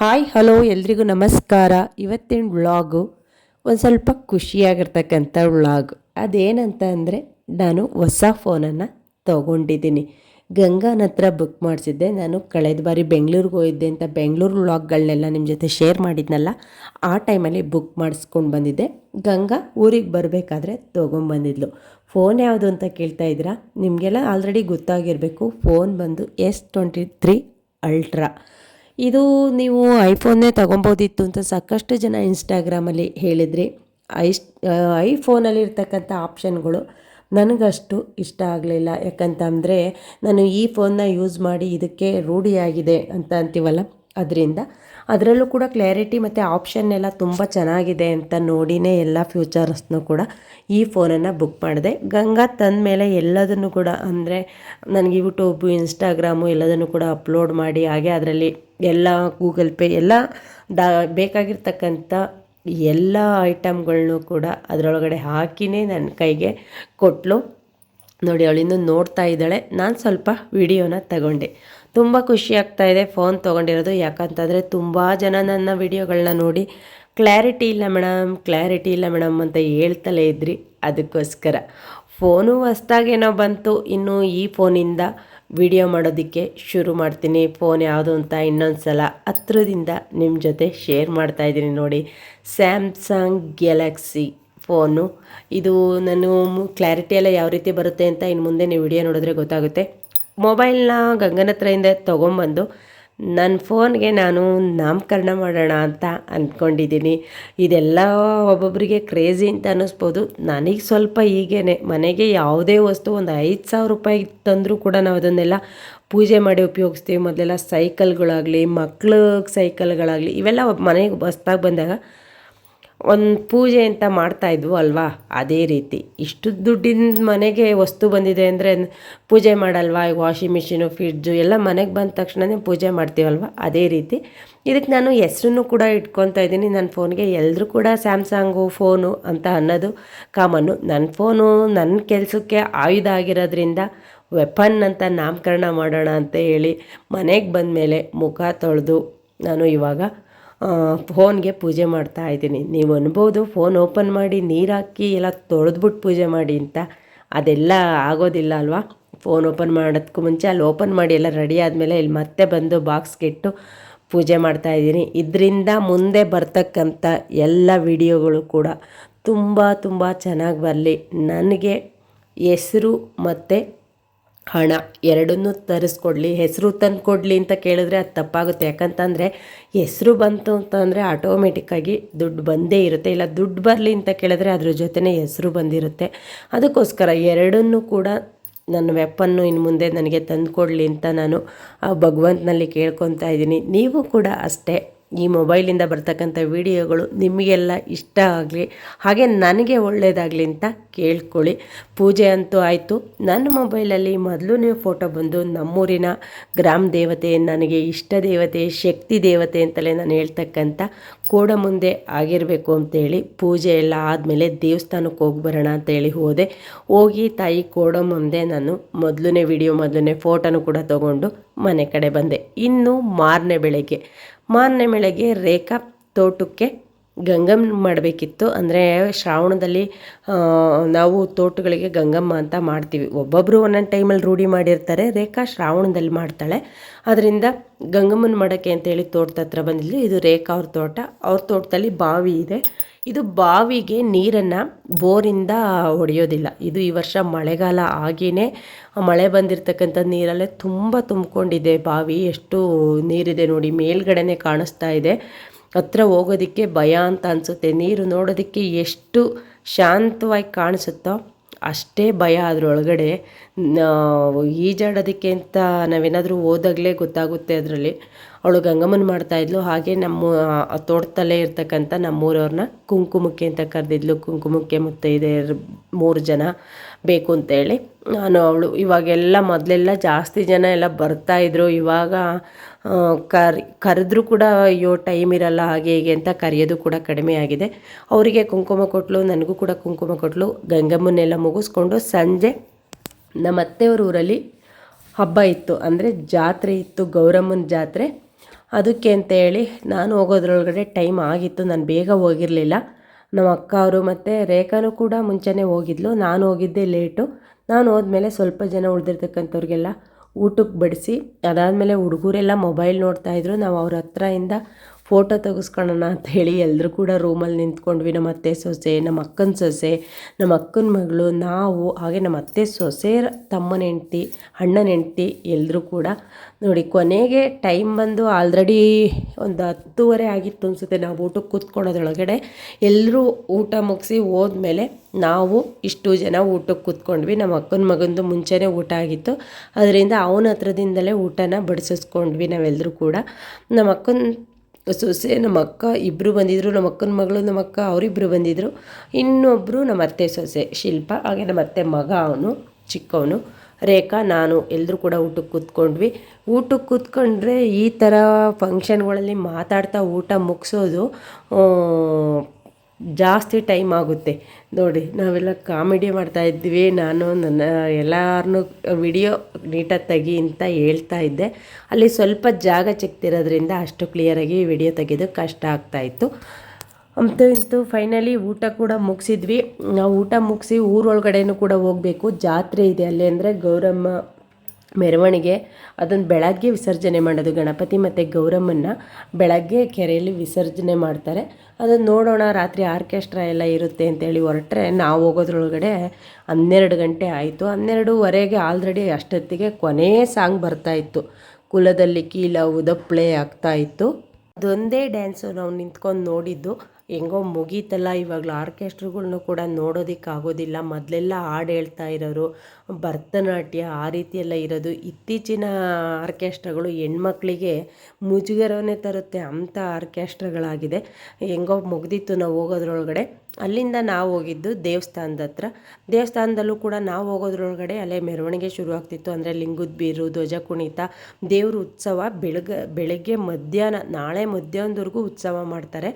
Hi, hello, ಎಲ್ರಿಗೂ ನಮಸ್ಕಾರ. ಇವತ್ತಿನ ವ್ಲಾಗು ಒಂದು ಸ್ವಲ್ಪ ಖುಷಿಯಾಗಿರ್ತಕ್ಕಂಥ ವ್ಲಾಗ್. ಅದೇನಂತ ಅಂದರೆ, ನಾನು ಹೊಸ ಫೋನನ್ನು ತೊಗೊಂಡಿದ್ದೀನಿ. ಗಂಗಾನ ಹತ್ರ ಬುಕ್ ಮಾಡಿಸಿದ್ದೆ. ನಾನು ಕಳೆದ ಬಾರಿ ಬೆಂಗಳೂರಿಗೆ ಹೋಗಿದ್ದೆ ಅಂತ ಬೆಂಗಳೂರು ವ್ಲಾಗ್ಗಳನ್ನೆಲ್ಲ ನಿಮ್ಮ ಜೊತೆ ಶೇರ್ ಮಾಡಿದ್ನಲ್ಲ, ಆ ಟೈಮಲ್ಲಿ ಬುಕ್ ಮಾಡಿಸ್ಕೊಂಡು ಬಂದಿದ್ದೆ. ಗಂಗಾ ಊರಿಗೆ ಬರಬೇಕಾದ್ರೆ ತೊಗೊಂಬಂದಿದ್ಲು ಫೋನ್ ಯಾವುದು ಅಂತ ಕೇಳ್ತಾ ಇದ್ದೀರಾ? ನಿಮಗೆಲ್ಲ ಆಲ್ರೆಡಿ ಗೊತ್ತಾಗಿರಬೇಕು. ಫೋನ್ ಬಂದು ಎಸ್ ಟ್ವೆಂಟಿ ತ್ರೀ ಅಲ್ಟ್ರಾ ಇದು ನೀವು ಐಫೋನ್ನೇ ತೊಗೊಬೋದಿತ್ತು ಅಂತ ಸಾಕಷ್ಟು ಜನ ಇನ್ಸ್ಟಾಗ್ರಾಮಲ್ಲಿ ಹೇಳಿದ್ರಿ. ಐಸ್ ಐಫೋನಲ್ಲಿರ್ತಕ್ಕಂಥ ಆಪ್ಷನ್ಗಳು ನನಗಷ್ಟು ಇಷ್ಟ ಆಗಲಿಲ್ಲ. ಯಾಕಂತಂದರೆ ನಾನು ಈ ಫೋನ್ನ ಯೂಸ್ ಮಾಡಿ ಇದಕ್ಕೆ ರೂಢಿಯಾಗಿದೆ ಅಂತ ಅಂತೀವಲ್ಲ. ಅದರಿಂದ ಅದರಲ್ಲೂ ಕೂಡ ಕ್ಲಾರಿಟಿ ಮತ್ತು ಆಪ್ಷನ್ ಎಲ್ಲ ತುಂಬ ಚೆನ್ನಾಗಿದೆ ಅಂತ ನೋಡಿನೇ ಎಲ್ಲ ಫ್ಯೂಚರ್ಸ್ನೂ ಕೂಡ ಈ ಫೋನನ್ನು ಬುಕ್ ಮಾಡಿದೆ. ಗಂಗಾ ತಂದ ಮೇಲೆ ಎಲ್ಲದನ್ನು ಕೂಡ ಅಂದರೆ ನನಗೆ ಯೂಟ್ಯೂಬು ಇನ್ಸ್ಟಾಗ್ರಾಮು ಎಲ್ಲದನ್ನು ಕೂಡ ಅಪ್ಲೋಡ್ ಮಾಡಿ, ಹಾಗೆ ಅದರಲ್ಲಿ ಎಲ್ಲ ಗೂಗಲ್ ಪೇ ಎಲ್ಲ ಡಾ, ಬೇಕಾಗಿರ್ತಕ್ಕಂಥ ಎಲ್ಲ ಐಟಮ್ಗಳನ್ನೂ ಕೂಡ ಅದರೊಳಗಡೆ ಹಾಕಿನೇ ನನ್ನ ಕೈಗೆ ಕೊಟ್ಟಲು ನೋಡಿ ಅವಳಿಂದು ನೋಡ್ತಾ ಇದ್ದಾಳೆ. ನಾನು ಸ್ವಲ್ಪ ವಿಡಿಯೋನ ತಗೊಂಡೆ. ತುಂಬ ಖುಷಿ ಆಗ್ತಾ ಇದೆ ಫೋನ್ ತೊಗೊಂಡಿರೋದು. ಯಾಕಂತಂದರೆ ತುಂಬ ಜನ ನನ್ನ ವಿಡಿಯೋಗಳನ್ನ ನೋಡಿ, ಕ್ಲಾರಿಟಿ ಇಲ್ಲ ಮೇಡಮ್ ಕ್ಲಾರಿಟಿ ಇಲ್ಲ ಮೇಡಮ್ ಅಂತ ಹೇಳ್ತಲೇ ಇದ್ರಿ. ಅದಕ್ಕೋಸ್ಕರ. ಫೋನು ಹೊಸ್ದಾಗೇನೋ ಬಂತು. ಇನ್ನು ಈ ಫೋನಿಂದ ವಿಡಿಯೋ ಮಾಡೋದಕ್ಕೆ ಶುರು ಮಾಡ್ತೀನಿ. ಫೋನ್ ಯಾವುದು ಅಂತ ಇನ್ನೊಂದು ಸಲ ಹತ್ರದಿಂದ ನಿಮ್ಮ ಜೊತೆ ಶೇರ್ ಮಾಡ್ತಾ ಇದ್ದೀನಿ ನೋಡಿ. Samsung Galaxy. ಫೋನು. ಇದು ನಾನು ಕ್ಲಾರಿಟಿ ಎಲ್ಲ ಯಾವ ರೀತಿ ಬರುತ್ತೆ ಅಂತ ಇನ್ನು ಮುಂದೆ ನೀವು ವಿಡಿಯೋ ನೋಡಿದ್ರೆ ಗೊತ್ತಾಗುತ್ತೆ. ಮೊಬೈಲ್ನ ಗಂಗನ ಹತ್ರದಿಂದ ತೊಗೊಂಬಂದು ನನ್ನ ಫೋನ್ಗೆ ನಾನು ನಾಮಕರಣ ಮಾಡೋಣ ಅಂತ ಅಂದ್ಕೊಂಡಿದ್ದೀನಿ ಇದೆಲ್ಲ ಒಬ್ಬೊಬ್ಬರಿಗೆ ಕ್ರೇಜಿ ಅಂತ ಅನ್ನಿಸ್ಬೋದು. ನನಗೆ ಸ್ವಲ್ಪ ಹೀಗೇ ಮನೆಗೆ ಯಾವುದೇ ವಸ್ತು ಒಂದು ಐದು ಸಾವಿರ ರೂಪಾಯಿ ತಂದರೂ ಕೂಡ ನಾವು ಅದನ್ನೆಲ್ಲ ಪೂಜೆ ಮಾಡಿ ಉಪಯೋಗಿಸ್ತೀವಿ. ಮೊದಲೆಲ್ಲ ಸೈಕಲ್ಗಳಾಗಲಿ ಮಕ್ಳಿಗೆ ಸೈಕಲ್ಗಳಾಗಲಿ ಇವೆಲ್ಲ ಮನೆಗೆ ಹೊಸ್ದಾಗಿ ಬಂದಾಗ ಒಂದು ಪೂಜೆ ಅಂತ ಮಾಡ್ತಾ ಇದ್ವು ಅಲ್ವಾ? ಅದೇ ರೀತಿ. ಇಷ್ಟು ದುಡ್ಡಿನ ಮನೆಗೆ ವಸ್ತು ಬಂದಿದೆ ಅಂದರೆ ಪೂಜೆ ಮಾಡಲ್ವಾ? ಈಗ ವಾಷಿಂಗ್ ಮಿಷಿನು, ಫ್ರಿಡ್ಜು ಎಲ್ಲ ಮನೆಗೆ ಬಂದ ತಕ್ಷಣವೇ ಪೂಜೆ ಮಾಡ್ತೀವಲ್ವ? ಅದೇ ರೀತಿ. ಇದಕ್ಕೆ ನಾನು ಹೆಸ್ರನ್ನು ಕೂಡ ಇಟ್ಕೊತಾ ಇದ್ದೀನಿ. ನನ್ನ ಫೋನ್ಗೆ ಎಲ್ಲರೂ ಕೂಡ ಸ್ಯಾಮ್ಸಂಗು, ಫೋನು ಅಂತ ಅನ್ನೋದು ಕಾಮನ್ನು ನನ್ನ ಫೋನು ನನ್ನ ಕೆಲಸಕ್ಕೆ ಆಯುಧ ಆಗಿರೋದ್ರಿಂದ ವೆಪನ್ ಅಂತ ನಾಮಕರಣ ಮಾಡೋಣ ಅಂತ ಹೇಳಿ ಮನೆಗೆ ಬಂದ ಮೇಲೆ ಮುಖ ತೊಳೆದು ನಾನು ಇವಾಗ ಫೋನ್ಗೆ ಪೂಜೆ ಮಾಡ್ತಾ ಇದ್ದೀನಿ. ನೀವು ಅನ್ಬೋದು, ಫೋನ್ ಓಪನ್ ಮಾಡಿ ನೀರು ಹಾಕಿ ಎಲ್ಲ ತೊಳೆದ್ಬಿಟ್ಟು ಪೂಜೆ ಮಾಡಿ ಅಂತ. ಅದೆಲ್ಲ ಆಗೋದಿಲ್ಲ ಅಲ್ವಾ? ಫೋನ್ ಓಪನ್ ಮಾಡೋದಕ್ಕೂ ಮುಂಚೆ ಅಲ್ಲಿ ಓಪನ್ ಮಾಡಿ ಎಲ್ಲ ರೆಡಿ ಆದಮೇಲೆ ಇಲ್ಲಿ ಮತ್ತೆ ಬಂದು ಬಾಕ್ಸ್ಗೆ ಇಟ್ಟು ಪೂಜೆ ಮಾಡ್ತಾ ಇದ್ದೀನಿ. ಇದರಿಂದ ಮುಂದೆ ಬರ್ತಕ್ಕಂಥ ಎಲ್ಲ ವಿಡಿಯೋಗಳು ಕೂಡ ತುಂಬ ತುಂಬ ಚೆನ್ನಾಗಿ ಬರಲಿ. ನನಗೆ ಹೆಸರು ಮತ್ತು ಹಣ ಎರಡನ್ನೂ ತರಿಸ್ಕೊಡ್ಲಿ, ಹೆಸರು ತಂದು ಕೊಡಲಿ ಅಂತ ಕೇಳಿದ್ರೆ ಅದು ತಪ್ಪಾಗುತ್ತೆ. ಯಾಕಂತಂದರೆ ಹೆಸರು ಬಂತು ಅಂತಂದರೆ ಆಟೋಮೆಟಿಕ್ಕಾಗಿ ದುಡ್ಡು ಬಂದೇ ಇರುತ್ತೆ. ಇಲ್ಲ, ದುಡ್ಡು ಬರಲಿ ಅಂತ ಕೇಳಿದ್ರೆ ಅದ್ರ ಜೊತೆನೇ ಹೆಸರು ಬಂದಿರುತ್ತೆ. ಅದಕ್ಕೋಸ್ಕರ ಎರಡನ್ನೂ ಕೂಡ ನನ್ನ ವೆಪ್ಪನ್ನು ಇನ್ನು ಮುಂದೆ ನನಗೆ ತಂದು ಕೊಡಲಿ ಅಂತ ನಾನು ಆ ಭಗವಂತನಲ್ಲಿ ಕೇಳ್ಕೊತಾ ಇದ್ದೀನಿ. ನೀವು ಕೂಡ ಅಷ್ಟೇ ಈ ಮೊಬೈಲಿಂದ ಬರ್ತಕ್ಕಂಥ ವಿಡಿಯೋಗಳು ನಿಮಗೆಲ್ಲ ಇಷ್ಟ ಆಗಲಿ, ಹಾಗೆ ನನಗೆ ಒಳ್ಳೆಯದಾಗಲಿ ಅಂತ ಕೇಳ್ಕೊಳ್ಳಿ. ಪೂಜೆ ಅಂತೂ ಆಯಿತು. ನನ್ನ ಮೊಬೈಲಲ್ಲಿ ಮೊದಲು ನೀವು ಫೋಟೋ ಬಂದು ನಮ್ಮೂರಿನ ಗ್ರಾಮ ದೇವತೆ, ನನಗೆ ಇಷ್ಟ ದೇವತೆ, ಶಕ್ತಿ ದೇವತೆ ಅಂತಲೇ ನಾನು ಹೇಳ್ತಕ್ಕಂಥ ಕೋಡ ಮುಂದೆ ಆಗಿರಬೇಕು ಅಂತೇಳಿ ಪೂಜೆ ಎಲ್ಲ ಆದಮೇಲೆ ದೇವಸ್ಥಾನಕ್ಕೆ ಹೋಗಿ ಬರೋಣ ಅಂತೇಳಿ ಹೋದೆ. ಹೋಗಿ ತಾಯಿ ಕೋಡ ಮುಂದೆ ನಾನು ಮೊದಲನೇ ವಿಡಿಯೋ, ಮೊದಲನೇ ಫೋಟೋನು ಕೂಡ ತಗೊಂಡು ಮನೆ ಕಡೆ ಬಂದೆ. ಇನ್ನು ಮಾರನೇ ಬೆಳಗ್ಗೆ ಮಾರನೇ ಮೇಳೆಗೆ ರೇಖಾ ತೋಟಕ್ಕೆ ಗಂಗಮ್ಮ ಮಾಡಬೇಕಿತ್ತು. ಅಂದರೆ ಶ್ರಾವಣದಲ್ಲಿ ನಾವು ತೋಟಗಳಿಗೆ ಗಂಗಮ್ಮ ಅಂತ ಮಾಡ್ತೀವಿ. ಒಬ್ಬೊಬ್ಬರು ಒಂದೊಂದು ಟೈಮಲ್ಲಿ ರೂಢಿ ಮಾಡಿರ್ತಾರೆ. ರೇಖಾ ಶ್ರಾವಣದಲ್ಲಿ ಮಾಡ್ತಾಳೆ. ಅದರಿಂದ ಗಂಗಮ್ಮನ ಮಾಡೋಕ್ಕೆ ಅಂತೇಳಿ ತೋಟದ ಹತ್ರ ಬಂದಿದ್ಲು. ಇದು ರೇಖಾ ಅವ್ರ ತೋಟ. ಅವ್ರ ತೋಟದಲ್ಲಿ ಬಾವಿ ಇದೆ. ಇದು ಬಾವಿಗೆ ನೀರನ್ನು ಬೋರಿಂದ ಹೊಡೆಯೋದಿಲ್ಲ. ಇದು ಈ ವರ್ಷ ಮಳೆಗಾಲ ಆಗಿಯೇ ಮಳೆ ಬಂದಿರತಕ್ಕಂಥ ನೀರಲ್ಲೇ ತುಂಬ ತುಂಬಿಕೊಂಡಿದೆ ಬಾವಿ. ಎಷ್ಟು ನೀರಿದೆ ನೋಡಿ, ಮೇಲ್ಗಡೆನೇ ಕಾಣಿಸ್ತಾ ಇದೆ. ಹತ್ರ ಹೋಗೋದಕ್ಕೆ ಭಯ ಅಂತ ಅನಿಸುತ್ತೆ. ನೀರು ನೋಡೋದಕ್ಕೆ ಎಷ್ಟು ಶಾಂತವಾಗಿ ಕಾಣಿಸುತ್ತೋ ಅಷ್ಟೇ ಭಯ ಅದರೊಳಗಡೆ. ಈಜಾಡೋದಕ್ಕೆ ಅಂತ ನಾವೇನಾದರೂ ಹೋದಾಗಲೇ ಗೊತ್ತಾಗುತ್ತೆ ಅದರಲ್ಲಿ. ಅವಳು ಗಂಗಮ್ಮನ ಮಾಡ್ತಾಯಿದ್ಲು ಹಾಗೆ ನಮ್ಮ ತೋಟದಲ್ಲೇ ಇರ್ತಕ್ಕಂಥ ನಮ್ಮೂರವ್ರನ್ನ ಕುಂಕುಮಕ್ಕೆ ಅಂತ ಕರೆದಿದ್ಲು. ಕುಂಕುಮಕ್ಕೆ ಮುತ್ತೈದೆಯರು ಮೂರು ಜನ ಬೇಕು ಅಂತೇಳಿ ನಾನು ಅವಳು ಇವಾಗೆಲ್ಲ ಮೊದಲೆಲ್ಲ ಜಾಸ್ತಿ ಜನ ಎಲ್ಲ ಬರ್ತಾಯಿದ್ರು ಇವಾಗ ಕರಿ, ಕರೆದ್ರೂ ಕೂಡ ಅಯ್ಯೋ ಟೈಮ್ ಇರಲ್ಲ ಹಾಗೆ ಹೀಗೆ ಅಂತ ಕರೆಯೋದು ಕೂಡ ಕಡಿಮೆ ಆಗಿದೆ. ಅವರಿಗೆ ಕುಂಕುಮ ಕೊಟ್ಟಲು ನನಗೂ ಕೂಡ ಕುಂಕುಮ ಕೊಟ್ಟಲು ಗಂಗಮ್ಮನ್ನೆಲ್ಲ ಮುಗಿಸ್ಕೊಂಡು ಸಂಜೆ ನಮ್ಮ ಅತ್ತೆಯವ್ರ ಊರಲ್ಲಿ ಹಬ್ಬ ಇತ್ತು. ಅಂದರೆ ಜಾತ್ರೆ ಇತ್ತು, ಗೌರಮ್ಮನ ಜಾತ್ರೆ. ಅದಕ್ಕೆ ಅಂತ ಹೇಳಿ ನಾನು ಹೋಗೋದ್ರೊಳಗಡೆ ಟೈಮ್ ಆಗಿತ್ತು, ನಾನು ಬೇಗ ಹೋಗಿರಲಿಲ್ಲ. ನಮ್ಮ ಅಕ್ಕ ಅವರು ಮತ್ತು ರೇಖಾನು ಕೂಡ ಮುಂಚೆನೇ ಹೋಗಿದ್ಲು, ನಾನು ಹೋಗಿದ್ದೆ ಲೇಟು ನಾನು ಹೋದ್ಮೇಲೆ ಸ್ವಲ್ಪ ಜನ ಉಳಿದಿರ್ತಕ್ಕಂಥವ್ರಿಗೆಲ್ಲ ಊಟಕ್ಕೆ ಬಡಿಸಿ, ಅದಾದಮೇಲೆ ಹುಡುಗರೆಲ್ಲ ಮೊಬೈಲ್ ನೋಡ್ತಾಯಿದ್ರು ನಾವು ಅವ್ರ ಹತ್ರದಿಂದ ಫೋಟೋ ತೆಗೆಸ್ಕೊಳ್ಳೋಣ ಅಂತ ಹೇಳಿ ಎಲ್ಲರೂ ಕೂಡ ರೂಮಲ್ಲಿ ನಿಂತ್ಕೊಂಡ್ವಿ. ನಮ್ಮ ಅತ್ತೆ ಸೊಸೆ, ನಮ್ಮ ಅಕ್ಕನ ಸೊಸೆ, ನಮ್ಮ ಅಕ್ಕನ ಮಗಳು, ನಾವು, ಹಾಗೆ ನಮ್ಮ ಅತ್ತೆ ಸೊಸೆ, ತಮ್ಮನ ಹೆಂಡ್ತಿ, ಅಣ್ಣನ ಹೆಂಡ್ತಿ ಎಲ್ಲರೂ ಕೂಡ ನೋಡಿ ಕೊನೆಗೆ ಟೈಮ್ ಬಂದು ಆಲ್ರೆಡಿ ಒಂದು ಹತ್ತುವರೆ ಆಗಿತ್ತು ಅನಿಸುತ್ತೆ ನಾವು ಊಟಕ್ಕೆ ಕೂತ್ಕೊಳ್ಳೋದ್ರೊಳಗಡೆ. ಎಲ್ಲರೂ ಊಟ ಮುಗಿಸಿ ಹೋದ್ಮೇಲೆ ನಾವು ಇಷ್ಟು ಜನ ಊಟಕ್ಕೆ ಕೂತ್ಕೊಂಡ್ವಿ. ನಮ್ಮ ಅಕ್ಕನ ಮಗಂದು ಮುಂಚೆನೇ ಊಟ ಆಗಿತ್ತು. ಅದರಿಂದ ಅವನ ಹತ್ರದಿಂದಲೇ ಊಟನ ಬಡಿಸಿಸ್ಕೊಂಡ್ವಿ ನಾವೆಲ್ಲರೂ ಕೂಡ. ನಮ್ಮ ಅಕ್ಕನ ಸೊಸೆ ನಮ್ಮ ಅಕ್ಕ ಇಬ್ಬರು ಬಂದಿದ್ದರು ನಮ್ಮ ಅಕ್ಕನ ಮಗಳು, ನಮ್ಮ ಅಕ್ಕ ಅವರಿಬ್ಬರು ಬಂದಿದ್ದರು ಇನ್ನೊಬ್ಬರು ನಮ್ಮ ಅತ್ತೆ ಸೊಸೆ ಶಿಲ್ಪ, ಹಾಗೆ ನಮ್ಮ ಅತ್ತೆ ಮಗ ಅವನು, ಚಿಕ್ಕವನು. ರೇಖಾ, ನಾನು ಎಲ್ಲರೂ ಕೂಡ ಊಟಕ್ಕೆ ಕೂತ್ಕೊಂಡ್ವಿ. ಊಟಕ್ಕೆ ಕೂತ್ಕೊಂಡ್ರೆ ಈ ಥರ ಫಂಕ್ಷನ್ಗಳಲ್ಲಿ ಮಾತಾಡ್ತಾ ಊಟ ಮುಗಿಸೋದು ಜಾಸ್ತಿ ಟೈಮ್ ಆಗುತ್ತೆ. ನೋಡಿ, ನಾವೆಲ್ಲ ಕಾಮಿಡಿ ಮಾಡ್ತಾ ಇದ್ವಿ. ನಾನು ನನ್ನ ಎಲ್ಲರನ್ನೂ ವಿಡಿಯೋ ನೀಟಾಗಿ ತೆಗಿ ಅಂತ ಹೇಳ್ತಾ ಇದ್ದೆ. ಅಲ್ಲಿ ಸ್ವಲ್ಪ ಜಾಗ ಚಿಕ್ತಿರೋದ್ರಿಂದ ಅಷ್ಟು ಕ್ಲಿಯರಾಗಿ ವಿಡಿಯೋ ತೆಗೆದು ಕಷ್ಟ ಆಗ್ತಾಯಿತ್ತು ಅಂತೂ ಇಂತೂ ಫೈನಲಿ ಊಟ ಕೂಡ ಮುಗಿಸಿದ್ವಿ. ನಾವು ಊಟ ಮುಗಿಸಿ ಊರೊಳಗಡೆನೂ ಕೂಡ ಹೋಗಬೇಕು. ಜಾತ್ರೆ ಇದೆ ಅಲ್ಲಿ ಅಂದರೆ ಗೌರಮ್ಮ ಮೆರವಣಿಗೆ, ಅದನ್ನು ಬೆಳಗ್ಗೆ ವಿಸರ್ಜನೆ ಮಾಡೋದು. ಗಣಪತಿ ಮತ್ತು ಗೌರಮ್ಮನ ಬೆಳಗ್ಗೆ ಕೆರೆಯಲ್ಲಿ ವಿಸರ್ಜನೆ ಮಾಡ್ತಾರೆ. ಅದನ್ನು ನೋಡೋಣ, ರಾತ್ರಿ ಆರ್ಕೆಸ್ಟ್ರಾ ಎಲ್ಲ ಇರುತ್ತೆ ಅಂತೇಳಿ ಹೊರಟ್ರೆ ನಾವು ಹೋಗೋದ್ರೊಳಗಡೆ ಹನ್ನೆರಡು ಗಂಟೆ ಆಯಿತು. ಹನ್ನೆರಡುವರೆಗೆ ಆಲ್ರೆಡಿ ಅಷ್ಟೊತ್ತಿಗೆ ಕೊನೆಯ ಸಾಂಗ್ ಬರ್ತಾಯಿತ್ತು ಕುಲದಲ್ಲಿ ಕೀಲ ಉದಪ್ಲೇ ಆಗ್ತಾಯಿತ್ತು ಅದೊಂದೇ ಡ್ಯಾನ್ಸು ನಾವು ನಿಂತ್ಕೊಂಡು ನೋಡಿದ್ದು. ಹೆಂಗೋ ಮುಗೀತಲ್ಲ, ಇವಾಗಲೂ ಆರ್ಕೆಸ್ಟ್ರುಗಳ್ನು ಕೂಡ ನೋಡೋದಕ್ಕಾಗೋದಿಲ್ಲ. ಮೊದಲೆಲ್ಲ ಹಾಡು ಹೇಳ್ತಾ ಇರೋರು, ಭರತನಾಟ್ಯ ಆ ರೀತಿ ಎಲ್ಲ ಇರೋದು. ಇತ್ತೀಚಿನ ಆರ್ಕೆಸ್ಟ್ರಾಗಳು ಹೆಣ್ಮಕ್ಳಿಗೆ ಮುಜುಗರವನ್ನೇ ತರುತ್ತೆ ಅಂಥ ಆರ್ಕೆಸ್ಟ್ರಾಗಳಾಗಿದೆ. ಹೆಂಗೋ ಮುಗ್ದಿತ್ತು ನಾವು ಹೋಗೋದ್ರೊಳಗಡೆ. ಅಲ್ಲಿಂದ ನಾವು ಹೋಗಿದ್ದು ದೇವಸ್ಥಾನದ ಹತ್ರ. ದೇವಸ್ಥಾನದಲ್ಲೂ ಕೂಡ ನಾವು ಹೋಗೋದ್ರೊಳಗಡೆ ಅಲ್ಲೇ ಮೆರವಣಿಗೆ ಶುರು ಆಗ್ತಿತ್ತು. ಅಂದರೆ ಲಿಂಗದ ಬೀರು, ಧ್ವಜ ಕುಣಿತ, ದೇವ್ರ ಉತ್ಸವ ಬೆಳಗ್ಗೆ ಬೆಳಗ್ಗೆ ಮಧ್ಯಾಹ್ನ, ನಾಳೆ ಮಧ್ಯಾಹ್ನದವರೆಗೂ ಉತ್ಸವ ಮಾಡ್ತಾರೆ.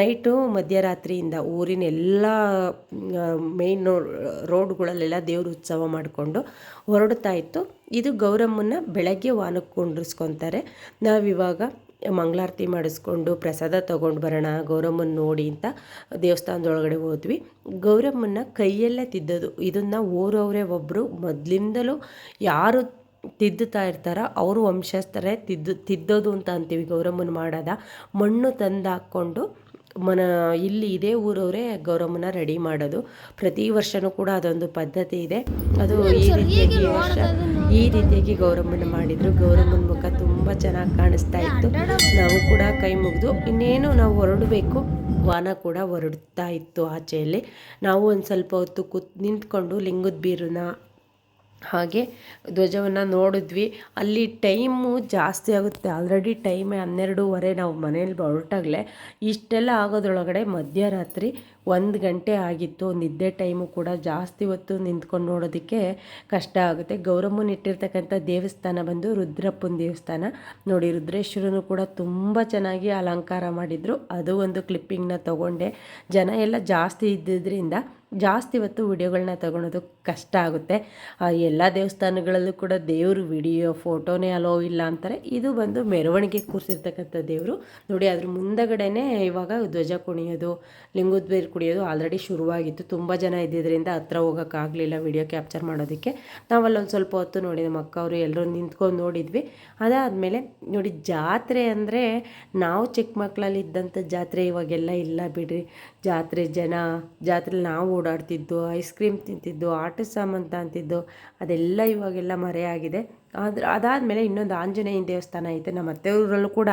ನೈಟು ಮಧ್ಯರಾತ್ರಿಯಿಂದ ಊರಿನ ಎಲ್ಲ ಮೇಯ್ನ್ ರೋಡ್ಗಳಲ್ಲೆಲ್ಲ ದೇವ್ರ ಉತ್ಸವ ಮಾಡಿಕೊಂಡು ಹೊರಡ್ತಾ ಇತ್ತು. ಇದು ಗೌರಮ್ಮನ ಬೆಳಗ್ಗೆ ವಾನಕ್ಕೆ ಕುಂಡ್ರಿಸ್ಕೊತಾರೆ. ನಾವಿವಾಗ ಮಂಗಳಾರತಿ ಮಾಡಿಸ್ಕೊಂಡು ಪ್ರಸಾದ ತೊಗೊಂಡು ಬರೋಣ, ಗೌರಮ್ಮನ ನೋಡಿ ಅಂತ ದೇವಸ್ಥಾನದೊಳಗಡೆ ಹೋದ್ವಿ. ಗೌರಮ್ಮನ ಕೈಯಲ್ಲೇ ತಿದ್ದೋದು. ಇದನ್ನು ಊರವರೇ ಒಬ್ಬರು ಮೊದಲಿಂದಲೂ ಯಾರು ತಿದ್ದುತ್ತಾ ಇರ್ತಾರೋ ಅವರು ವಂಶಸ್ಥರೇ ತಿದ್ದು, ತಿದ್ದೋದು ಅಂತ ಅಂತೀವಿ ಗೌರಮ್ಮನ ಮಾಡೋದ. ಮಣ್ಣು ತಂದು ಹಾಕ್ಕೊಂಡು ಮನ ಇಲ್ಲಿ ಇದೇ ಊರವರೇ ಗೌರಮ್ಮನ ರೆಡಿ ಮಾಡೋದು. ಪ್ರತಿ ವರ್ಷವೂ ಕೂಡ ಅದೊಂದು ಪದ್ಧತಿ ಇದೆ. ಅದು ಈ ರೀತಿಯಾಗಿ ವರ್ಷ ಈ ರೀತಿಯಾಗಿ ಗೌರಮ್ಮನ ಮಾಡಿದರು. ಗೌರಮ್ಮನ ಮುಖ ತುಂಬ ಚೆನ್ನಾಗಿ ಕಾಣಿಸ್ತಾ ಇತ್ತು. ನಾವು ಕೂಡ ಕೈ ಮುಗಿದು ಇನ್ನೇನು ನಾವು ಹೊರಡಬೇಕು. ವಾನ ಕೂಡ ಹೊರಡ್ತಾ ಇತ್ತು ಆಚೆಯಲ್ಲಿ. ನಾವು ಒಂದು ಸ್ವಲ್ಪ ಹೊತ್ತು ಕೂತ್ ನಿಂತ್ಕೊಂಡು ಲಿಂಗದ ಬೀರನ್ನ ಹಾಗೆ ಧ್ವಜವನ್ನು ನೋಡಿದ್ವಿ. ಅಲ್ಲಿ ಟೈಮು ಜಾಸ್ತಿ ಆಗುತ್ತೆ. ಆಲ್ರೆಡಿ ಟೈಮ್ ಹನ್ನೆರಡೂವರೆ. ನಾವು ಮನೇಲಿ ಹೊರಟಾಗಲೇ ಇಷ್ಟೆಲ್ಲ ಆಗೋದ್ರೊಳಗಡೆ ಮಧ್ಯರಾತ್ರಿ ಒಂದು ಗಂಟೆ ಆಗಿತ್ತು, ನಿದ್ದೆ ಟೈಮು ಕೂಡ ಜಾಸ್ತಿ ಹೊತ್ತು ನಿಂತ್ಕೊಂಡು ನೋಡೋದಕ್ಕೆ ಕಷ್ಟ ಆಗುತ್ತೆ. ಗೌರಮ್ಮನ ಇಟ್ಟಿರ್ತಕ್ಕಂಥ ದೇವಸ್ಥಾನ ಬಂದು ರುದ್ರಪ್ಪನ ದೇವಸ್ಥಾನ. ನೋಡಿ, ರುದ್ರೇಶ್ವರನು ಕೂಡ ತುಂಬ ಚೆನ್ನಾಗಿ ಅಲಂಕಾರ ಮಾಡಿದರು. ಅದು ಒಂದು ಕ್ಲಿಪ್ಪಿಂಗ್ನ ತೊಗೊಂಡೆ. ಜನ ಎಲ್ಲ ಜಾಸ್ತಿ ಇದ್ದಿದ್ದರಿಂದ ಜಾಸ್ತಿ ಹೊತ್ತು ವಿಡಿಯೋಗಳನ್ನ ತಗೊಳೋದು ಕಷ್ಟ ಆಗುತ್ತೆ. ಎಲ್ಲ ದೇವಸ್ಥಾನಗಳಲ್ಲೂ ಕೂಡ ದೇವರು ವಿಡಿಯೋ, ಫೋಟೋನೇ ಅಲೋ ಇಲ್ಲ ಅಂತಾರೆ. ಇದು ಬಂದು ಮೆರವಣಿಗೆ ಕೂರಿಸಿರ್ತಕ್ಕಂಥ ದೇವರು. ನೋಡಿ, ಅದ್ರ ಮುಂದಗಡೆನೇ ಇವಾಗ ಧ್ವಜ ಕುಣಿಯೋದು ಲಿಂಗೋದ್ಬೇರು ಕುಡಿಯೋದು ಆಲ್ರೆಡಿ ಶುರುವಾಗಿತ್ತು. ತುಂಬ ಜನ ಇದ್ದಿದ್ದರಿಂದ ಹತ್ರ ಹೋಗೋಕ್ಕಾಗಲಿಲ್ಲ ವಿಡಿಯೋ ಕ್ಯಾಪ್ಚರ್ ಮಾಡೋದಕ್ಕೆ. ನಾವಲ್ಲೊಂದು ಸ್ವಲ್ಪ ಹೊತ್ತು ನೋಡಿ ನಮ್ಮ ಅವರು ಎಲ್ಲರೂ ನಿಂತ್ಕೊಂಡು ನೋಡಿದ್ವಿ. ಅದಾದಮೇಲೆ ನೋಡಿ ಜಾತ್ರೆ ಅಂದರೆ ನಾವು ಚಿಕ್ಕ ಮಕ್ಕಳಲ್ಲಿ ಇದ್ದಂಥ ಜಾತ್ರೆ ಇವಾಗೆಲ್ಲ ಇಲ್ಲ ಬಿಡ್ರಿ. ಜಾತ್ರೆ ಜನ, ಜಾತ್ರೆಲಿ ನಾವು ಓಡಾಡ್ತಿದ್ದು ಐಸ್ ಕ್ರೀಮ್ ತಿಂತಿದ್ದು, ಆಟ ಸಾಮಾನು ಅಂತಿದ್ದು ಅದೆಲ್ಲ ಇವಾಗೆಲ್ಲ ಮರೆಯಾಗಿದೆ. ಆದ್ರೆ, ಅದಾದಮೇಲೆ ಇನ್ನೊಂದು ಆಂಜನೇಯನ ದೇವಸ್ಥಾನ ಐತೆ. ನಮ್ಮ ಅತ್ತೆಯವರಲ್ಲೂ ಕೂಡ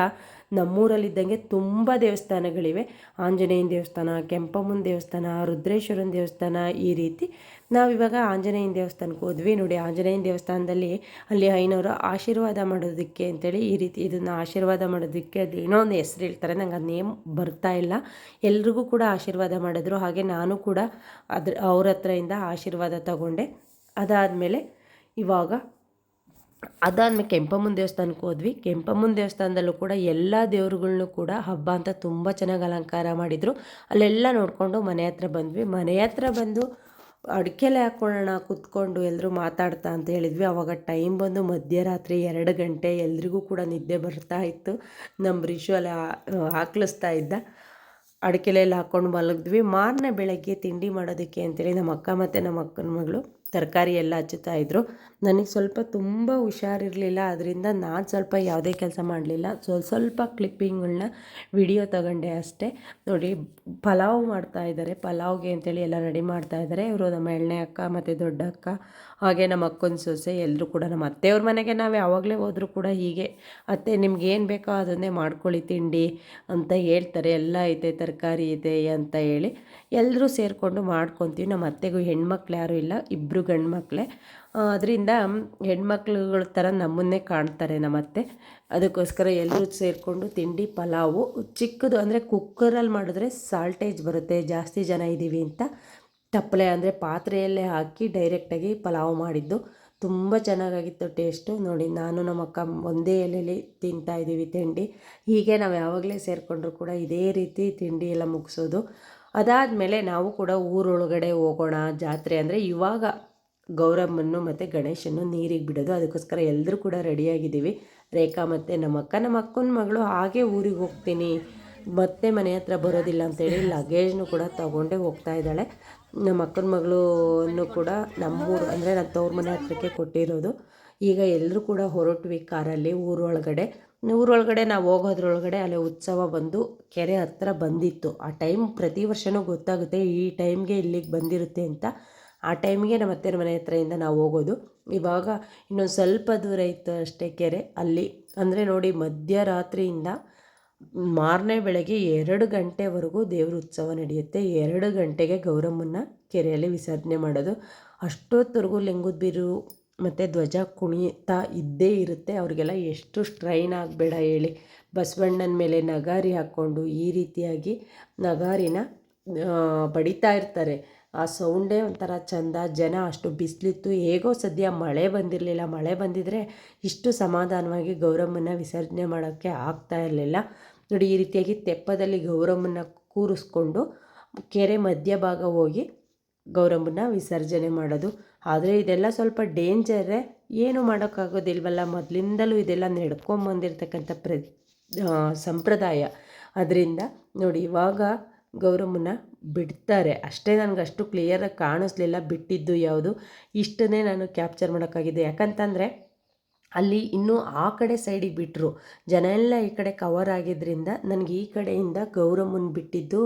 ನಮ್ಮೂರಲ್ಲಿದ್ದಂಗೆ ತುಂಬ ದೇವಸ್ಥಾನಗಳಿವೆ. ಆಂಜನೇಯನ ದೇವಸ್ಥಾನ, ಕೆಂಪಮ್ಮನ ದೇವಸ್ಥಾನ, ರುದ್ರೇಶ್ವರನ ದೇವಸ್ಥಾನ ಈ ರೀತಿ. ನಾವಿವಾಗ ಆಂಜನೇಯನ ದೇವಸ್ಥಾನಕ್ಕೆ ಹೋದ್ವಿ. ನೋಡಿ, ಆಂಜನೇಯನ ದೇವಸ್ಥಾನದಲ್ಲಿ ಅಲ್ಲಿ ಐನವರು ಆಶೀರ್ವಾದ ಮಾಡೋದಕ್ಕೆ ಅಂತೇಳಿ ಈ ರೀತಿ ಇದನ್ನು ಆಶೀರ್ವಾದ ಮಾಡೋದಕ್ಕೆ ಅದು ಏನೋ ಒಂದು ಹೆಸರು ಹೇಳ್ತಾರೆ. ನಂಗೆ ಅದು ನೇಮ್ ಬರ್ತಾ ಇಲ್ಲ. ಎಲ್ರಿಗೂ ಕೂಡ ಆಶೀರ್ವಾದ ಮಾಡಿದ್ರು. ಹಾಗೆ ನಾನು ಕೂಡ ಅದ್ರ, ಅವ್ರ ಹತ್ರದಿಂದ ಆಶೀರ್ವಾದ ತಗೊಂಡೆ. ಅದಾದಮೇಲೆ ಇವಾಗ ಅದಾದ್ಮೇಲೆ ಕೆಂಪಮ್ಮನ ದೇವಸ್ಥಾನಕ್ಕೆ ಹೋದ್ವಿ. ಕೆಂಪಮ್ಮನ ದೇವಸ್ಥಾನದಲ್ಲೂ ಕೂಡ ಎಲ್ಲ ದೇವ್ರುಗಳ್ನೂ ಕೂಡ ಹಬ್ಬ ಅಂತ ತುಂಬ ಚೆನ್ನಾಗಿ ಅಲಂಕಾರ ಮಾಡಿದರು. ಅಲ್ಲೆಲ್ಲ ನೋಡಿಕೊಂಡು ಮನೆ ಹತ್ರ ಬಂದ್ವಿ. ಮನೆ ಹತ್ರ ಬಂದು ಅಡಿಕೆಲೆ ಹಾಕ್ಕೊಳ್ಳೋಣ ಕುತ್ಕೊಂಡು ಎಲ್ಲರೂ ಮಾತಾಡ್ತಾ ಅಂತ ಹೇಳಿದ್ವಿ. ಆವಾಗ ಟೈಮ್ ಬಂದು ಮಧ್ಯರಾತ್ರಿ ಎರಡು ಗಂಟೆ ಎಲ್ರಿಗೂ ಕೂಡ ನಿದ್ದೆ ಬರ್ತಾ ಇತ್ತು. ನಮ್ಮ ರಿಶು ಅಲ್ಲಿ ಹಾಕ್ಲಿಸ್ತಾ ಇದ್ದ. ಅಡಿಕೆಲೆಲ್ಲ ಹಾಕ್ಕೊಂಡು ಮಲಗಿದ್ವಿ. ಮಾರನೇ ಬೆಳಗ್ಗೆ ತಿಂಡಿ ಮಾಡೋದಕ್ಕೆ ಅಂತೇಳಿ ನಮ್ಮ ಅಕ್ಕ ಮತ್ತು ನಮ್ಮ ಅಕ್ಕನ ಮಗಳು ತರಕಾರಿ ಎಲ್ಲ ಹಚ್ಚುತ್ತಾ ಇದ್ದರು ನನಗೆ ಸ್ವಲ್ಪ ತುಂಬ ಹುಷಾರಿರಲಿಲ್ಲ ಅದರಿಂದ ನಾನು ಸ್ವಲ್ಪ ಯಾವುದೇ ಕೆಲಸ ಮಾಡಲಿಲ್ಲ. ಸ್ವಲ್ಪ ಸ್ವಲ್ಪ ಕ್ಲಿಪ್ಪಿಂಗ್ಗಳನ್ನ ವಿಡಿಯೋ ತಗೊಂಡೆ ಅಷ್ಟೇ. ನೋಡಿ, ಪಲಾವ್ ಮಾಡ್ತಾ ಇದ್ದಾರೆ ಪಲಾವ್ಗೆ ಅಂತೇಳಿ ಎಲ್ಲ ರೆಡಿ ಮಾಡ್ತಾ ಇದ್ದಾರೆ ಇವರು ನಮ್ಮ ಎಣ್ಣೆ ಅಕ್ಕ ಮತ್ತು ದೊಡ್ಡ ಅಕ್ಕ. ಹಾಗೆ ನಮ್ಮ ಅಕ್ಕನ ಸೊಸೆ ಎಲ್ಲರೂ ಕೂಡ ನಮ್ಮ ಅತ್ತೆಯವ್ರ ಮನೆಗೆ ನಾವು ಯಾವಾಗಲೇ ಹೋದರೂ ಕೂಡ ಹೀಗೆ, ಅತ್ತೆ, ನಿಮ್ಗೆ ಏನು ಬೇಕೋ ಅದನ್ನೇ ಮಾಡ್ಕೊಳ್ಳಿ ತಿಂಡಿ ಅಂತ ಹೇಳ್ತಾರೆ. ಎಲ್ಲ ಐತೆ, ತರಕಾರಿ ಇದೆ ಅಂತ ಹೇಳಿ ಎಲ್ಲರೂ ಸೇರಿಕೊಂಡು ಮಾಡ್ಕೊತೀವಿ. ನಮ್ಮ ಅತ್ತೆಗೂ ಹೆಣ್ಮಕ್ಳು ಯಾರೂ ಇಲ್ಲ ಇಬ್ಬರು ಗಂಡು ಮಕ್ಕಳೇ ಅದರಿಂದ ಹೆಣ್ಮಕ್ಳುಗಳ ಥರ ನಮ್ಮನ್ನೇ ಕಾಣ್ತಾರೆ ನಮ್ಮ ಅತ್ತೆ. ಅದಕ್ಕೋಸ್ಕರ ಎಲ್ಲರೂ ಸೇರಿಕೊಂಡು ತಿಂಡಿ, ಪಲಾವು, ಚಿಕ್ಕದು ಅಂದರೆ ಕುಕ್ಕರಲ್ಲಿ ಮಾಡಿದ್ರೆ ಸಾಲ್ಟೇಜ್ ಬರುತ್ತೆ, ಜಾಸ್ತಿ ಜನ ಇದ್ದೀವಿ ಅಂತ. ತಪ್ಪಲೆ ಅಂದರೆ ಪಾತ್ರೆಯಲ್ಲೇ ಹಾಕಿ ಡೈರೆಕ್ಟಾಗಿ ಪಲಾವ್ ಮಾಡಿದ್ದು. ತುಂಬ ಚೆನ್ನಾಗಾಗಿತ್ತು ಟೇಸ್ಟು ನೋಡಿ, ನಾನು ನಮ್ಮ ಅಕ್ಕ ಒಂದೇ ಎಲೆಯಲ್ಲಿ ತಿಂತಾ ಇದ್ದೀವಿ ತಿಂಡಿ. ಹೀಗೆ ನಾವು ಯಾವಾಗಲೇ ಸೇರಿಕೊಂಡ್ರು ಕೂಡ ಇದೇ ರೀತಿ ತಿಂಡಿ ಎಲ್ಲ ಮುಗಿಸೋದು. ಅದಾದಮೇಲೆ ನಾವು ಕೂಡ ಊರೊಳಗಡೆ ಹೋಗೋಣ, ಜಾತ್ರೆ ಅಂದರೆ ಇವಾಗ ಗೌರಮ್ಮನ್ನು ಮತ್ತು ಗಣೇಶನ್ನು ನೀರಿಗೆ ಬಿಡೋದು. ಅದಕ್ಕೋಸ್ಕರ ಎಲ್ಲರೂ ಕೂಡ ರೆಡಿಯಾಗಿದ್ದೀವಿ ರೇಖಾ ಮತ್ತು ನಮ್ಮ ಅಕ್ಕ, ನಮ್ಮ ಅಕ್ಕನ ಮಗಳು ಹಾಗೆ ಊರಿಗೆ ಹೋಗ್ತೀನಿ. ಮತ್ತೆ ಮನೆ ಹತ್ರ ಬರೋದಿಲ್ಲ ಅಂತೇಳಿ ಲಗೇಜ್ನು ಕೂಡ ತಗೊಂಡೇ ಹೋಗ್ತಾ ಇದ್ದಾಳೆ. ನಮ್ಮ ಅಕ್ಕನ ಮಗಳನ್ನು ಕೂಡ ನಮ್ಮೂರು, ಅಂದರೆ ನನ್ನ ತವ್ರ ಮನೆ ಹತ್ರಕ್ಕೆ ಕೊಟ್ಟಿರೋದು. ಈಗ ಎಲ್ಲರೂ ಕೂಡ ಹೊರಟ್ವಿ ಕಾರಲ್ಲಿ, ಊರೊಳಗಡೆ. ಊರೊಳಗಡೆ ನಾವು ಹೋಗೋದ್ರೊಳಗಡೆ ಅಲ್ಲಿ ಉತ್ಸವ ಬಂದು ಕೆರೆ ಹತ್ರ ಬಂದಿತ್ತು. ಆ ಟೈಮ್ ಪ್ರತಿ ವರ್ಷವೂ ಗೊತ್ತಾಗುತ್ತೆ ಈ ಟೈಮ್ಗೆ ಇಲ್ಲಿಗೆ ಬಂದಿರುತ್ತೆ ಅಂತ. ಆ ಟೈಮ್ಗೆ ನಮ್ಮ ಅತ್ತೆಯ ಮನೆ ಹತ್ರದಿಂದ ನಾವು ಹೋಗೋದು. ಇವಾಗ ಇನ್ನೊಂದು ಸ್ವಲ್ಪ ದೂರ ಇತ್ತು ಅಷ್ಟೇ ಕೆರೆ. ಅಲ್ಲಿ, ಅಂದರೆ ನೋಡಿ ಮಧ್ಯರಾತ್ರಿಯಿಂದ ಮಾರನೇ ಬೆಳಗ್ಗೆ ಎರಡು ಗಂಟೆವರೆಗೂ ದೇವ್ರ ಉತ್ಸವ ನಡೆಯುತ್ತೆ. ಎರಡು ಗಂಟೆಗೆ ಗೌರಮ್ಮನ ಕೆರೆಯಲ್ಲಿ ವಿಸರ್ಜನೆ ಮಾಡೋದು. ಅಷ್ಟೊತ್ತವರೆಗೂ ಲಿಂಗುದ್ಬೀರು ಮತ್ತು ಧ್ವಜ ಕುಣಿತಾ ಇದ್ದೇ ಇರುತ್ತೆ. ಅವರಿಗೆಲ್ಲ ಎಷ್ಟು ಸ್ಟ್ರೈನ್ ಆಗಬೇಡ ಹೇಳಿ. ಬಸವಣ್ಣನ ಮೇಲೆ ನಗಾರಿ ಹಾಕ್ಕೊಂಡು ಈ ರೀತಿಯಾಗಿ ನಗಾರಿನ ಬಡಿತಾ ಇರ್ತಾರೆ. ಆ ಸೌಂಡೇ ಒಂಥರ ಚಂದ, ಜನ ಅಷ್ಟು ಬಿಸಿಲಿತ್ತು. ಹೇಗೋ ಸದ್ಯ ಮಳೆ ಬಂದಿರಲಿಲ್ಲ. ಮಳೆ ಬಂದಿದ್ದರೆ ಇಷ್ಟು ಸಮಾಧಾನವಾಗಿ ಗೌರಮ್ಮನ ವಿಸರ್ಜನೆ ಮಾಡೋಕ್ಕೆ ಆಗ್ತಾ ಇರಲಿಲ್ಲ. ನೋಡಿ, ಈ ರೀತಿಯಾಗಿ ತೆಪ್ಪದಲ್ಲಿ ಗೌರಮ್ಮನ ಕೂರಿಸ್ಕೊಂಡು ಕೆರೆ ಮಧ್ಯಭಾಗ ಹೋಗಿ ಗೌರಮ್ಮನ ವಿಸರ್ಜನೆ ಮಾಡೋದು. ಆದರೆ ಇದೆಲ್ಲ ಸ್ವಲ್ಪ ಡೇಂಜರೇ ಏನು ಮಾಡೋಕ್ಕಾಗೋದಿಲ್ವಲ್ಲ? ಮೊದಲಿಂದಲೂ ಇದೆಲ್ಲ ನಡ್ಕೊಂಬಂದಿರ್ತಕ್ಕಂಥ ಪ್ರ ಸಂಪ್ರದಾಯ. ಅದರಿಂದ ನೋಡಿ, ಇವಾಗ ಗೌರಮ್ಮನ ಬಿಡ್ತಾರೆ. ಅಷ್ಟೇ ನನಗೆ ಅಷ್ಟು ಕ್ಲಿಯರಾಗಿ ಕಾಣಿಸ್ಲಿಲ್ಲ. ಬಿಟ್ಟಿದ್ದು ಯಾವುದು? ಇಷ್ಟನ್ನೇ ನಾನು ಕ್ಯಾಪ್ಚರ್ ಮಾಡೋಕ್ಕಾಗಿದೆ ಯಾಕಂತಂದರೆ ಅಲ್ಲಿ ಇನ್ನೂ ಆ ಕಡೆ ಸೈಡಿಗೆ ಬಿಟ್ಟರು ಜನ ಎಲ್ಲ ಈ ಕಡೆ ಕವರ್ ಆಗಿದ್ದರಿಂದ ನನಗೆ ಈ ಕಡೆಯಿಂದ ಗೌರಮ್ಮನ ಬಿಟ್ಟಿದ್ದು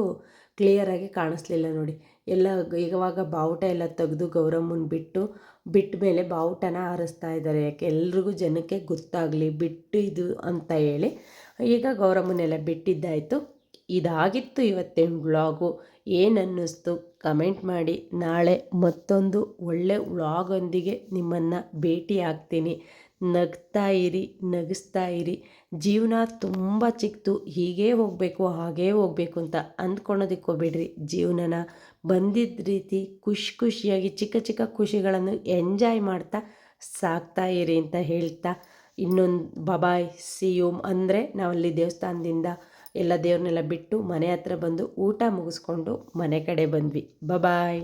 ಕ್ಲಿಯರಾಗಿ ಕಾಣಿಸ್ಲಿಲ್ಲ ನೋಡಿ. ಎಲ್ಲ ಇವಾಗ ಬಾವುಟ ಎಲ್ಲ ತೆಗೆದು ಗೌರಮ್ಮನ ಬಿಟ್ಟು, ಬಿಟ್ಟ ಮೇಲೆ ಬಾವುಟನ ಹಾರಿಸ್ತಾ ಇದ್ದಾರೆ. ಯಾಕೆ? ಎಲ್ರಿಗೂ ಜನಕ್ಕೆ ಗೊತ್ತಾಗಲಿ, ಬಿಟ್ಟು ಇದು ಅಂತ ಹೇಳಿ ಈಗ ಗೌರಮ್ಮನೆಲ್ಲ ಬಿಟ್ಟಿದ್ದಾಯಿತು. ಇದಾಗಿತ್ತು ಇವತ್ತಿನ ವ್ಲಾಗು. ಏನು ಅನ್ನಿಸ್ತು ಕಮೆಂಟ್ ಮಾಡಿ. ನಾಳೆ ಮತ್ತೊಂದು ಒಳ್ಳೆ ವ್ಲಾಗೊಂದಿಗೆ ನಿಮ್ಮನ್ನು ಭೇಟಿ ಆಗ್ತೀನಿ ನಗ್ತಾ ಇರಿ, ನಗಿಸ್ತಾ ಇರಿ. ಜೀವನ ತುಂಬ ಚಿಕ್ಕದು ಹೀಗೇ ಹೋಗಬೇಕು, ಹಾಗೇ ಹೋಗಬೇಕು ಅಂತ ಅಂದ್ಕೊಳೋದಕ್ಕೆ ಹೋಗ್ಬೇಡ್ರಿ. ಜೀವನನ ಬಂದಿದ್ದ ರೀತಿ ಖುಷಿ ಖುಷಿಯಾಗಿ, ಚಿಕ್ಕ ಚಿಕ್ಕ ಖುಷಿಗಳನ್ನು ಎಂಜಾಯ್ ಮಾಡ್ತಾ ಸಾಕ್ತಾ ಇರಿ ಅಂತ ಹೇಳ್ತಾ, ಇನ್ನೊಂದು ಬಬಾಯ್ ಸಿಯುಮ್ ಅಂದರೆ ನಾವಲ್ಲಿ ದೇವಸ್ಥಾನದಿಂದ ಎಲ್ಲ ದೇವ್ರನ್ನೆಲ್ಲ ಬಿಟ್ಟು ಮನೆ ಹತ್ರ ಬಂದು ಊಟ ಮುಗಿಸ್ಕೊಂಡು ಮನೆ ಕಡೆ ಬಂದ್ವಿ. ಬಬಾಯ್